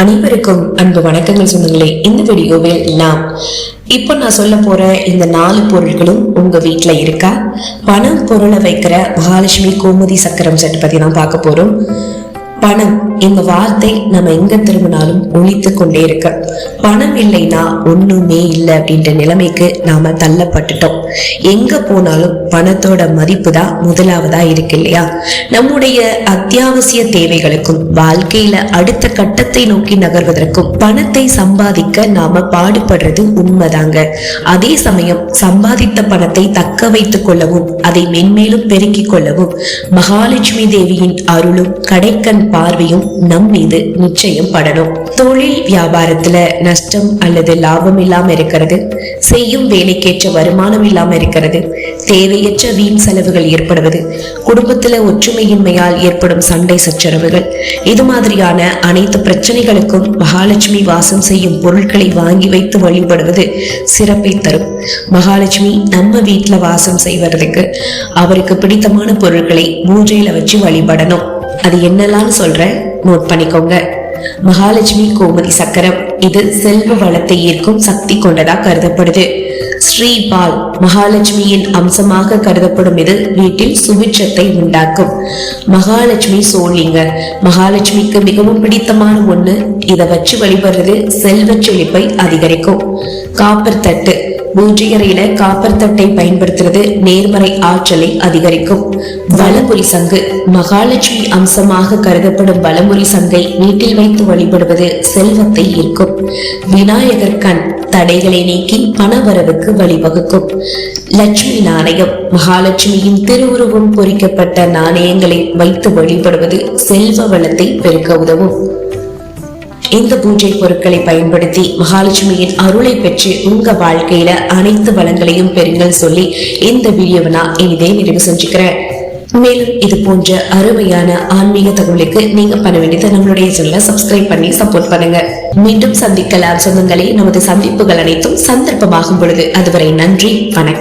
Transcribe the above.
அனைவருக்கும் அன்பு வணக்கங்கள் சொந்தங்களே. இந்த வீடியோவில் நாம் இப்போ நான் சொல்ல போற இந்த நாலு பொருட்களும் உங்க வீட்டில் இருக்கா? பணம் பொருளை வைக்கிற மகாலட்சுமி கோமதி சக்கரம் செட் பத்தி தான் பார்க்க போறோம். பணம் இந்த வார்த்தை நம்ம எங்க திரும்பினாலும் ஒழித்து கொண்டே இருக்க. பணம் இல்லைன்னா ஒண்ணுமே இல்லை அப்படின்ற நிலைமைக்கு நாம தள்ளப்பட்டுட்டோம். எங்க போனாலும் பணத்தோட மதிப்பு தான் முதலாவதா இருக்கு இல்லையா? நம்முடைய அத்தியாவசிய தேவைகளுக்கும் வாழ்க்கையில அடுத்த கட்டத்தை நோக்கி நகர்வதற்கும் பணத்தை சம்பாதிக்க நாம பாடுபடுறது உண்மைதாங்க. அதே சமயம் சம்பாதித்த பணத்தை தக்க வைத்துக் கொள்ளவும் அதை மென்மேலும் பெருக்கிக் கொள்ளவும் மகாலட்சுமி தேவியின் அருளும் கடைக்கண் பார்வையும் நம் மீது நிச்சயம் படணும் தொழில் வியாபாரத்துல நஷ்டம் அல்லது லாபம் இல்லாம இருக்கிறது செய்யும் வேலைக்கேற்ற வருமானம் இல்லாம இருக்கிறது தேவையற்ற வீண் செலவுகள் ஏற்படுவது குடும்பத்துல ஒற்றுமையின்மையால் ஏற்படும் சண்டை சச்சரவுகள் இது மாதிரியான அனைத்து பிரச்சனைகளுக்கும் மகாலட்சுமி வாசம் செய்யும் பொருட்களை வாங்கி வைத்து வழிபடுவது சிறப்பை தரும். மகாலட்சுமி நம்ம வீட்டுல வாசம் செய்வதற்கு அவருக்கு பிடித்தமான பொருட்களை பூஜையில வச்சு வழிபடணும். அது என்னெல்லாம் சொல்றேன். நோட் பண்ணிக்கோங்க. மகாலட்சுமி கோமதி சக்கரம் இது செல்வ வளத்தை ஈர்க்கும் சக்தி கொண்டதா கருதப்படுது. ஸ்ரீபால் மகாலட்சுமியின் அம்சமாக கருதப்படும் இது வீட்டில் சுபிட்சத்தை உண்டாக்கும். மகாலட்சுமி சோழிங்க. மகாலட்சுமிக்கு மிகவும் பிடித்தமான ஒண்ணு இதை வச்சு வழிபடுறது செல்வச் செழிப்பை அதிகரிக்கும். காப்பர் தட்டு. பூஜை காப்பர் தட்டை பயன்படுத்துறது நேர்மறை ஆற்றலை அதிகரிக்கும். வலமுறி சங்கு. மகாலட்சுமி அம்சமாக கருதப்படும் வலமுறி சங்கை வீட்டில் வைத்து வழிபடுவது செல்வத்தை ஈர்க்கும். விநாயகர் கண் தடைகளை நீக்கி பணவரவுக்கு வழிவகுக்கும். லட்சுமி நாணயம். மகாலட்சுமியின் திருவுருவம் பொறிக்கப்பட்ட நாணயங்களை வைத்து வழிபடுவது செல்வ வளத்தை பெருக்க உதவும். இந்த பூஜை பொருட்களை பயன்படுத்தி மகாலட்சுமியின் அருளை பெற்று உங்க வாழ்க்கையில அனைத்து வளங்களையும் பெறுங்கள் சொல்லி இந்த வீடியோவை நான் இனிதே நிறைவு செஞ்சுக்கிறேன். மேலும் இது போன்ற அருமையான ஆன்மீக தகவலுக்கு நீங்க பண்ண வேண்டியது நம்மளுடைய சேனலை சப்ஸ்கிரைப் பண்ணி சப்போர்ட் பண்ணுங்க. மீண்டும் சந்திக்கலாம் சொந்தங்களே நமது சந்திப்புகள் அனைத்தும் சந்தர்ப்பமாகும் பொழுது. அதுவரை நன்றி வணக்கம்.